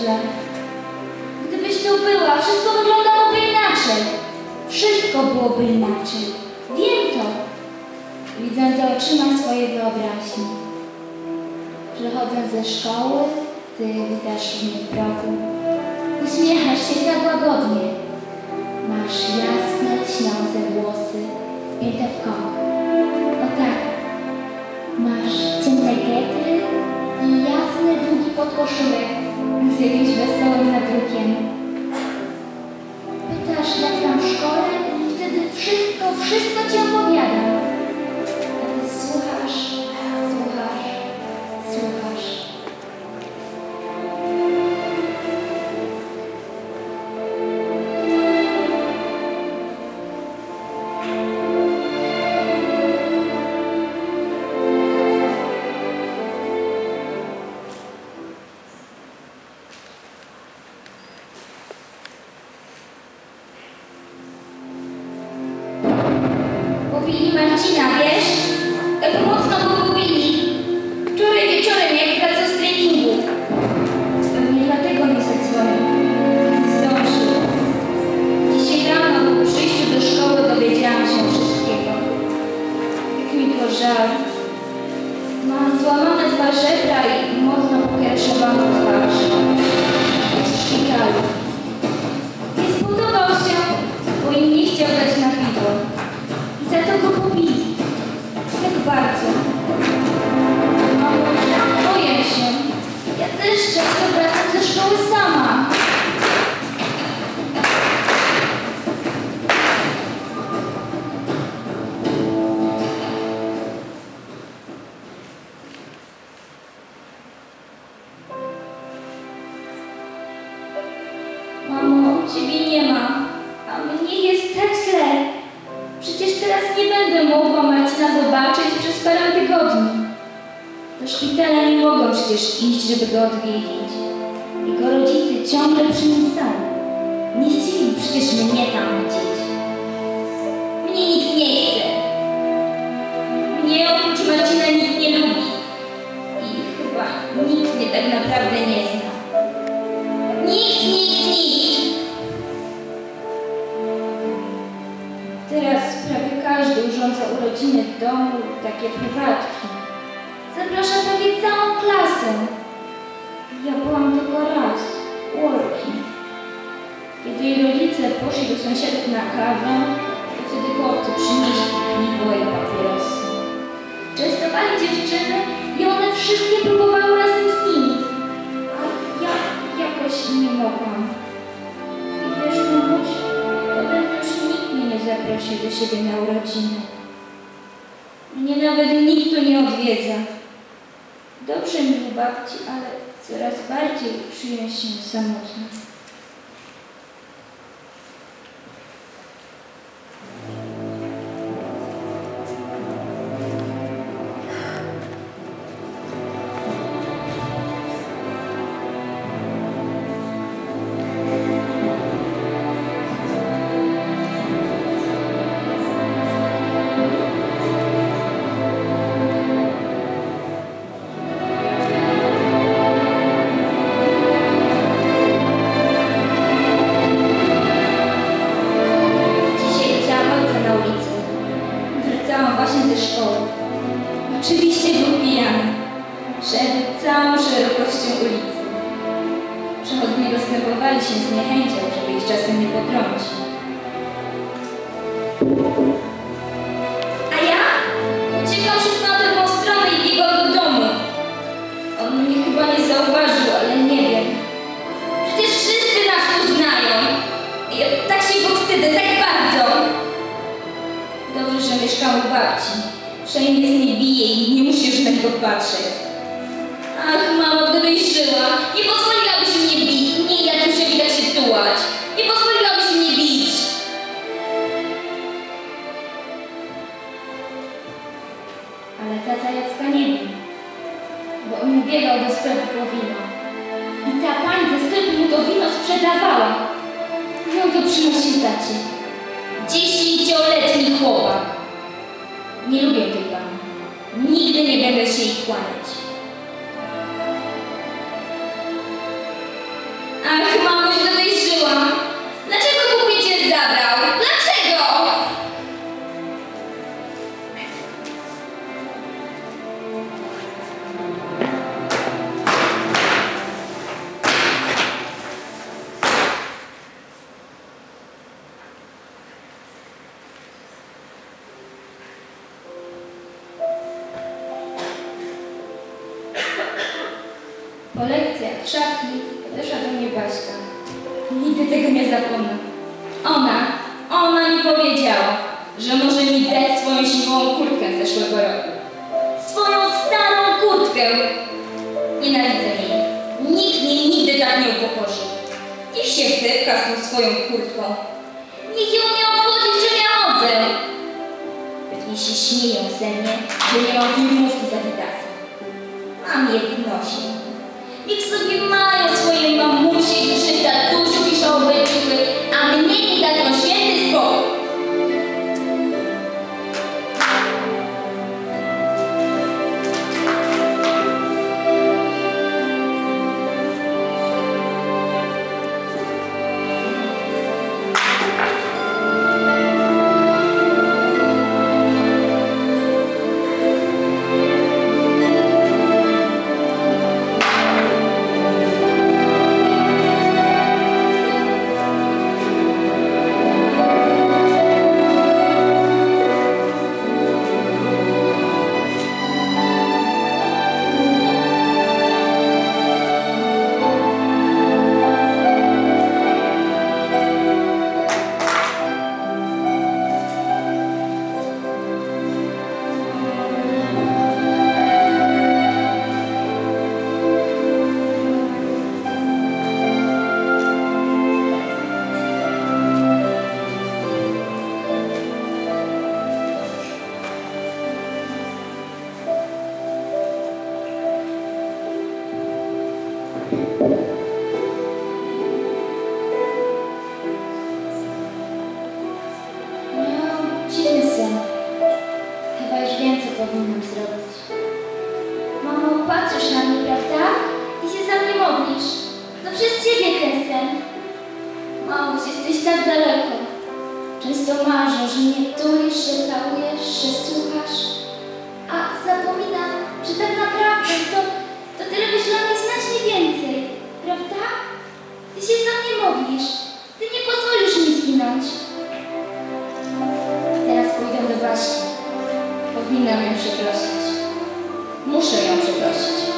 źle. Gdybyś tu była, wszystko wyglądałoby inaczej. Wszystko byłoby inaczej. Wiem to. Widzę to oczyma swojej wyobraźni. Przychodząc ze szkoły, ty witasz mnie w progu. Uśmiechasz się tak łagodnie. Masz jasne, śniące włosy, spięte w kąt. O tak. Masz ciemne getry i jasny, długi podkoszulek z jakimś wesołym nadrukiem. Pytasz, jak tam w szkole i wtedy wszystko, wszystko ci opowiadam. Marcina, wiesz? Tak mocno go pobili. Wczoraj wieczorem, jak wracał z treningu. Pewnie dlatego nie zadzwonił. Zdążył. Dzisiaj rano po przyjściu do szkoły dowiedziałam się wszystkiego. Jak mi go żal. Ma złamane dwa żebra i mocno pokerszowaną twarz. W szpitalu. Nie spodobał się, bo im nie chciał przecież iść, żeby go odwiedzić. Jego rodzice ciągle przy nim są. Nie chcieli przecież mnie tam widzieć. Mnie nikt nie chce. Mnie oprócz Marcina nikt nie lubi. I chyba nikt mnie tak naprawdę nie zna. Nikt, nikt, nikt. Teraz prawie każdy urządza urodziny w domu, takie prywatki. Zaprasza prawie całą klasę. Ja byłam tylko raz, u Olki. Kiedy jej rodzice poszli do sąsiadów na kawę, to wtedy chłopcy przynieśli piwo i papierosy. Częstowali dziewczyny i one wszystkie próbowały razem z nimi. A ja jakoś nie mogłam. I wiesz, mamuś, potem już nikt mnie nie zaprosił do siebie na urodziny. Babci, ale coraz bardziej czuję się samotna. Ulicy. Przechodnie się z niechęcią, żeby ich czasem nie potrącić. Nie lubię pani. Nigdy nie będę się. Po lekcjach w szatni podeszła do mnie Baśka. Nigdy tego nie zapomnę. Ona, ona mi powiedziała, że może mi dać swoją siwą kurtkę z zeszłego roku. Swoją starą kurtkę! Nienawidzę jej. Nikt mnie nigdy tak nie upokorzył. Niech się wypcha z tą swoją kurtką. Niech ją nie obchodzi, że ja chodzę. Pewnie się śmieją ze mnie, że nie mam filmówki za Adidasa. Mam je w nosie. Niech sobie mają swoje mamusie, czy tatusiu piszą obyczły, a mnie nie dają święty spokój. Mamo, patrzysz na mnie, prawda? I się za mnie modlisz. To przez ciebie ten sen. Mamo, jesteś tak daleko. Często marzę, że mnie tulisz, że całujesz, że słuchasz. A zapominam, że tak naprawdę to, to ty robisz dla mnie znacznie więcej. Prawda? Ty się za mnie modlisz. Ty nie pozwolisz mi zginąć. Teraz pójdę do Baśki. Powinnam ją przeprosić. Muszę ją przeprosić.